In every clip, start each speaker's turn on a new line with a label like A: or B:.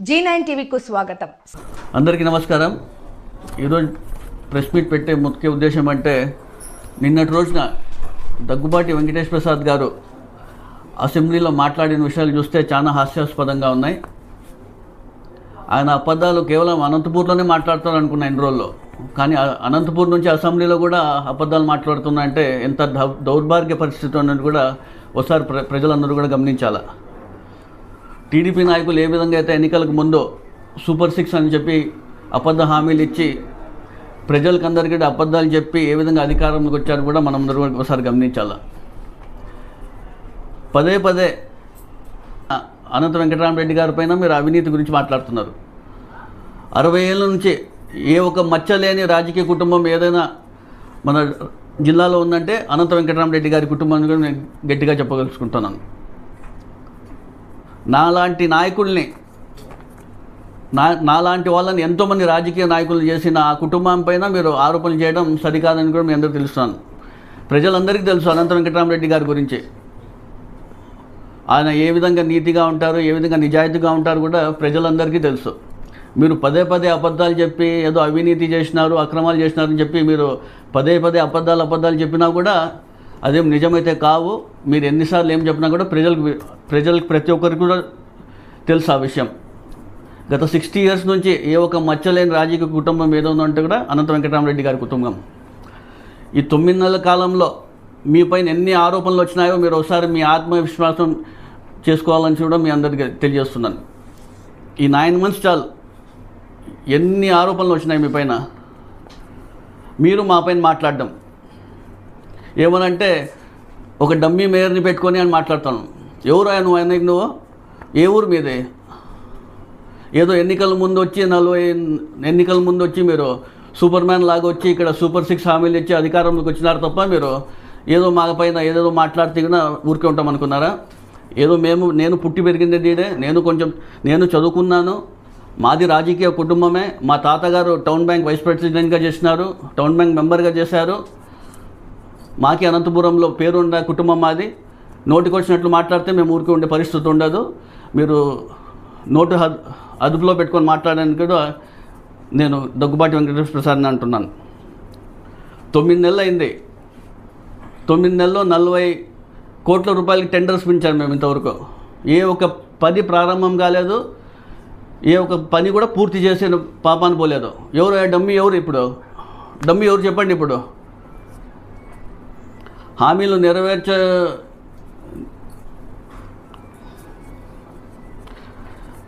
A: G nine టీవీకు స్వాగతం.
B: అందరికీ నమస్కారం. ఈరోజు ప్రెస్ మీట్ పెట్టే ముఖ్య ఉద్దేశం అంటే నిన్నటి రోజున దగ్గుబాటి వెంకటేష్ ప్రసాద్ గారు అసెంబ్లీలో మాట్లాడిన విషయాలు చూస్తే చాలా హాస్యాస్పదంగా ఉన్నాయి. ఆయన అబద్ధాలు కేవలం అనంతపూర్లోనే మాట్లాడతారు అనుకున్న ఎన్ని రోజుల్లో. కానీ అనంతపూర్ నుంచి అసెంబ్లీలో కూడా అబద్ధాలు మాట్లాడుతున్నాయంటే ఎంత దౌ- దౌర్భాగ్య పరిస్థితి ఉన్నది కూడా ఒకసారి ప్ర ప్రజలందరూ కూడా గమనించాలా? టీడీపీ నాయకులు ఏ విధంగా అయితే ఎన్నికలకు ముందు సూపర్ సిక్స్ అని చెప్పి అబద్ధ హామీలు ఇచ్చి ప్రజలకు అందరికీ అబద్ధాలు చెప్పి ఏ విధంగా అధికారంలోకి వచ్చారు కూడా మనం అందరూ ఒకసారి గమనించాల. పదే పదే అనంత వెంకటరామరెడ్డి గారి పైన మీరు అవినీతి గురించి మాట్లాడుతున్నారు. అరవై ఏళ్ళ నుంచి ఏ ఒక మచ్చ లేని రాజకీయ కుటుంబం ఏదైనా మన జిల్లాలో ఉందంటే అనంత వెంకటరామరెడ్డి గారి కుటుంబాన్ని కూడా నేను గట్టిగా చెప్పగలుచుకుంటున్నాను నాలాంటి నాయకుల్ని నా నాలాంటి వాళ్ళని ఎంతోమంది రాజకీయ నాయకులు చేసిన ఆ కుటుంబం పైన మీరు ఆరోపణలు చేయడం సరికాదని కూడా మీ అందరూ తెలుస్తున్నాను ప్రజలందరికీ తెలుసు అనంత వెంకటరామరెడ్డి గారి గురించి. ఆయన ఏ విధంగా నీతిగా ఉంటారు ఏ విధంగా నిజాయితీగా ఉంటారు కూడా ప్రజలందరికీ తెలుసు. మీరు పదే పదే అబద్ధాలు చెప్పి ఏదో అవినీతి చేసినారు అక్రమాలు చేసినారని చెప్పి మీరు పదే పదే అబద్ధాలు అబద్ధాలు చెప్పినా కూడా అదేం నిజమైతే కావు మీరు ఎన్నిసార్లు ఏం చెప్పినా కూడా ప్రజలకు ప్రజలకు ప్రతి ఒక్కరికి కూడా తెలుసు ఆ విషయం. గత సిక్స్టీ ఇయర్స్ నుంచి ఏ ఒక మచ్చలేని రాజకీయ కుటుంబం ఏదో ఉందంటే కూడా అనంత వెంకటరామరెడ్డి గారి కుటుంబం. ఈ తొమ్మిది నెలల కాలంలో మీ పైన ఎన్ని ఆరోపణలు వచ్చినాయో మీరు ఒకసారి మీ ఆత్మవిశ్వాసం చేసుకోవాలని కూడా మీ అందరికీ తెలియజేస్తున్నాను. ఈ నైన్ మంత్స్ చాలు ఎన్ని ఆరోపణలు వచ్చినాయి మీ పైన? మీరు మా పైన మాట్లాడడం. ఏమనంటే ఒక డమ్మీ మేయర్ని పెట్టుకొని అని మాట్లాడతాను. ఎవరు ఆయన? నువ్వు నువ్వు? ఏ ఊరు మీదే? ఏదో ఎన్నికల ముందు వచ్చి నలభై ఎన్నికల ముందు వచ్చి మీరు సూపర్ మ్యాన్ లాగా వచ్చి ఇక్కడ సూపర్ సిక్స్ హామీలు ఇచ్చి అధికారంలోకి వచ్చినారు తప్ప మీరు ఏదో మాపైన ఏదేదో మాట్లాడితే కూడా ఊరికే ఉంటాం అనుకున్నారా? ఏదో మేము నేను పుట్టి పెరిగింది దీడే నేను కొంచెం నేను చదువుకున్నాను. మాది రాజకీయ కుటుంబమే. మా తాతగారు టౌన్ బ్యాంక్ వైస్ ప్రెసిడెంట్గా చేసినారు టౌన్ బ్యాంక్ మెంబర్గా చేశారు. మాకి అనంతపురంలో పేరున్న కుటుంబం మాది. నోటికొచ్చినట్లు మాట్లాడితే మేము ఊరికి ఉండే పరిస్థితి ఉండదు. మీరు నోటు హద్ అదుపులో పెట్టుకొని మాట్లాడడానికి కూడా నేను దగ్గుబాటి వెంకటేశ్వర ప్రసాద్ని అంటున్నాను. తొమ్మిది నెలలు అయింది తొమ్మిది నెలల్లో నలభై కోట్ల రూపాయలకి టెండర్స్ పిలిచారు మేము ఇంతవరకు. ఏ ఒక పని ప్రారంభం కాలేదు. ఏ ఒక పని కూడా పూర్తి చేసిన పాపాన్ని పోలేదు. ఎవరు ఆ ఎవరు ఇప్పుడు? డమ్మి ఎవరు చెప్పండి ఇప్పుడు? హామీలు నెరవేర్చ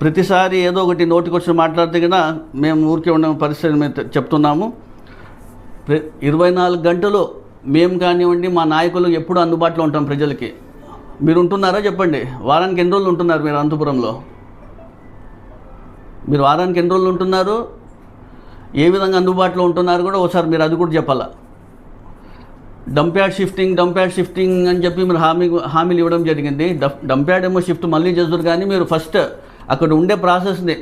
B: ప్రతిసారి ఏదో ఒకటి నోటికొచ్చి మాట్లాడితే కదా మేము ఊరికే ఉన్న పరిస్థితి మేము చెప్తున్నాము. ఇరవై నాలుగు గంటలు మేము కానివ్వండి మా నాయకులు ఎప్పుడు అందుబాటులో ఉంటాం ప్రజలకి. మీరు ఉంటున్నారా చెప్పండి. వారానికి ఎన్ని రోజులు ఉంటున్నారు మీరు అనంతపురంలో? మీరు వారానికి ఎన్ని రోజులు ఉంటున్నారు? ఏ విధంగా అందుబాటులో ఉంటున్నారు కూడా ఒకసారి మీరు అది కూడా చెప్పాలా? డంప్యాడ్ షిఫ్టింగ్ డంప్యాడ్ షిఫ్టింగ్ అని చెప్పి మీరు హామీ హామీలు ఇవ్వడం జరిగింది. డప్- డంప్యాడ్ ఏమో షిఫ్ట్ మళ్ళీ చేస్తారు కానీ మీరు ఫస్ట్ అక్కడ ఉండే ప్రాసెస్ని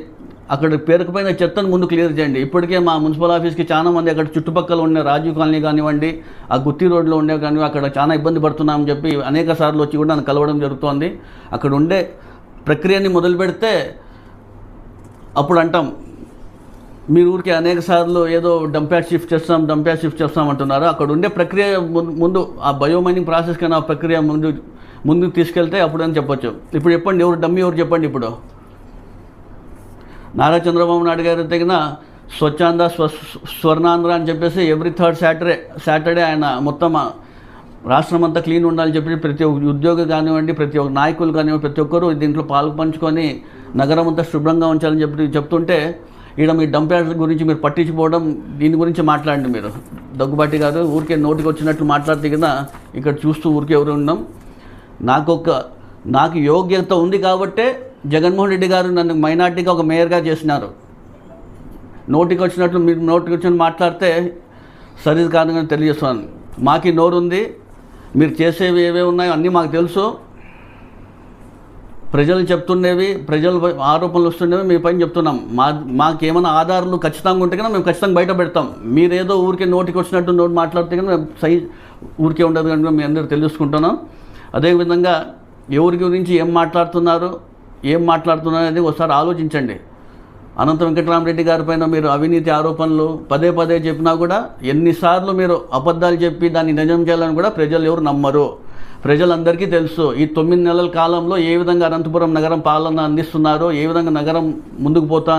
B: అక్కడ పేరుకుపోయిన చెత్తను ముందు క్లియర్ చేయండి. ఇప్పటికే మా మున్సిపల్ ఆఫీస్కి చాలా మంది అక్కడ చుట్టుపక్కల ఉండే రాజీవ్ కాలనీ కానివ్వండి ఆ గుత్తి రోడ్లో ఉండే కానీ అక్కడ చాలా ఇబ్బంది పడుతున్నామని చెప్పి అనేక సార్లు వచ్చి కూడా నన్ను కలవడం జరుగుతోంది. అక్కడ ఉండే ప్రక్రియని మొదలు పెడితే అప్పుడు అంటాం మీరు ఊరికి అనేక సార్లు ఏదో డంప్యాడ్ షిఫ్ట్ చేస్తాం డంప్యాడ్ షిఫ్ట్ చేస్తాం అంటున్నారు? అక్కడ ఉండే ప్రక్రియ ముందు- ముందు ఆ బయోమైనింగ్ ప్రాసెస్ కన్నా ఆ ప్రక్రియ ముందు ముందుకు తీసుకెళ్తే అప్పుడు అని చెప్పొచ్చు. ఇప్పుడు చెప్పండి ఎవరు డమ్మి ఎవరు చెప్పండి ఇప్పుడు? నారా చంద్రబాబు నాయుడు గారు తగిన స్వచ్ఛాంధ్ర స్వ స్వర్ణాంధ్ర అని చెప్పేసి ఎవ్రీ థర్డ్ సాటర్డే సాటర్డే ఆయన మొత్తం రాష్ట్రం అంతా క్లీన్ ఉండాలని చెప్పి ప్రతి ఒక్క ఉద్యోగి కానివ్వండి ప్రతి ఒక్క నాయకులు కానివ్వండి ప్రతి ఒక్కరూ దీంట్లో పాలు పంచుకొని నగరం అంతా శుభ్రంగా ఉంచాలని చెప్పి చెప్తుంటే ఈడ మీ డంప్యార్డ్ గురించి మీరు పట్టించుకోవడం దీని గురించి మాట్లాడండి మీరు. దగ్గుబాటి గారు ఊరికే నోటికి వచ్చినట్లు మాట్లాడితే కదా ఇక్కడ చూస్తూ ఊరికే ఎవరు ఉన్నాం. నాకు ఒక నాకు యోగ్యత ఉంది కాబట్టే జగన్మోహన్ రెడ్డి గారు నన్ను మైనార్టీగా ఒక మేయర్గా చేసినారు. నోటికి వచ్చినట్లు మీరు నోటికి వచ్చిన మాట్లాడితే సరిది కాదని తెలియజేస్తున్నాను మాకు నోరు ఉంది మీరు చేసేవి ఏవే ఉన్నాయో అన్నీ మాకు తెలుసు. ప్రజలు చెప్తుండేవి ప్రజలు ఆరోపణలు వస్తుండేవి మీ పైన చెప్తున్నాం. మా మాకేమైనా ఆధారాలు ఖచ్చితంగా ఉంటే కన్నా మేము ఖచ్చితంగా బయట పెడతాం. మీరేదో ఊరికే నోటికి వచ్చినట్టు నోటి మాట్లాడితే కన్నా మేము సై ఊరికే ఉండదు కనుక మీ అందరూ తెలుసుకుంటున్నాం అదేవిధంగా ఎవరి గురించి ఏం మాట్లాడుతున్నారు ఏం మాట్లాడుతున్నారు అనేది ఒకసారి ఆలోచించండి. అనంత వెంకటరామరెడ్డి గారి పైన మీరు అవినీతి ఆరోపణలు పదే పదే చెప్పినా కూడా ఎన్నిసార్లు మీరు అబద్ధాలు చెప్పి దాన్ని నిజం చేయాలని కూడా ప్రజలు ఎవరు నమ్మరు. ప్రజలందరికీ తెలుసు ఈ తొమ్మిది నెలల కాలంలో ఏ విధంగా అనంతపురం నగరం పాలన అందిస్తున్నారో ఏ విధంగా నగరం ముందుకు పోతా